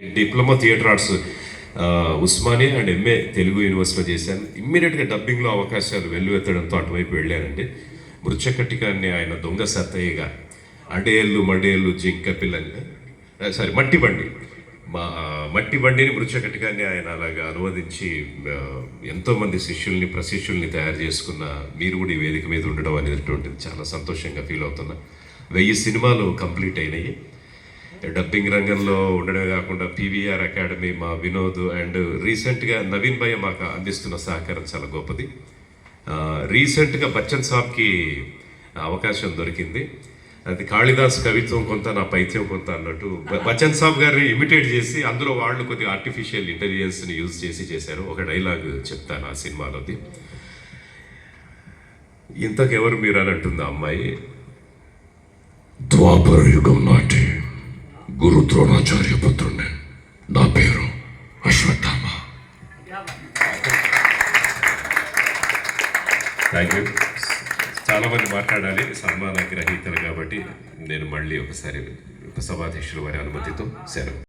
Diploma theatre arts Osmania and M A Telugu యూనివర్సిటీలో చేశాను. ఇమ్మీడియట్గా డబ్బింగ్లో అవకాశాలు వెల్లువెత్తడంతో అటువైపు వెళ్ళానండి. మృచ్చకట్టికాన్ని ఆయన దొంగ సత్తయ్యగా అడేళ్ళు మడేళ్ళు జింక పిల్లని సారీ మట్టి బండి. మా మట్టి బండిని మృచ్చకట్టికాన్ని ఆయన అలాగా అనువదించి ఎంతోమంది శిష్యుల్ని ప్రశిష్యుల్ని తయారు చేసుకున్న మీరు కూడా ఈ వేదిక మీద ఉండడం అనేటువంటిది చాలా సంతోషంగా ఫీల్ అవుతున్నా. వెయ్యి సినిమాలు కంప్లీట్ అయినాయి. డబ్బింగ్ రంగంలో ఉండడమే కాకుండా పీవీఆర్ అకాడమీ మా వినోద్ అండ్ రీసెంట్గా నవీన్ భయ్య మాకు అందిస్తున్న సహకారం చాలా గొప్పది. రీసెంట్గా బచ్చన్ సాబ్కి అవకాశం దొరికింది. అది కాళిదాస్ కవిత్వం కొంత నా పైత్యం కొంత అన్నట్టు బచ్చన్ సాబ్ గారిని ఇమిటేట్ చేసి అందులో వాళ్ళు కొద్దిగా ఆర్టిఫిషియల్ ఇంటెలిజెన్స్ని యూజ్ చేసి చేశారు. ఒక డైలాగ్ చెప్తాను ఆ సినిమాలోది. ఇంతకెవరు మీరు అని అంటుంది ఆ అమ్మాయి ద్వాపర యుగం నాటి గురు ద్రోణాచార్య పుత్రుణ్ణి నా పేరు అశ్వత్థామ థ్యాంక్ యూ చాలా మంది మాట్లాడాలి సన్మాన గ్రహీతలు కాబట్టి నేను మళ్ళీ ఒకసారి ఉపసభాధ్యక్షుల వారి అనుమతితో సెలవు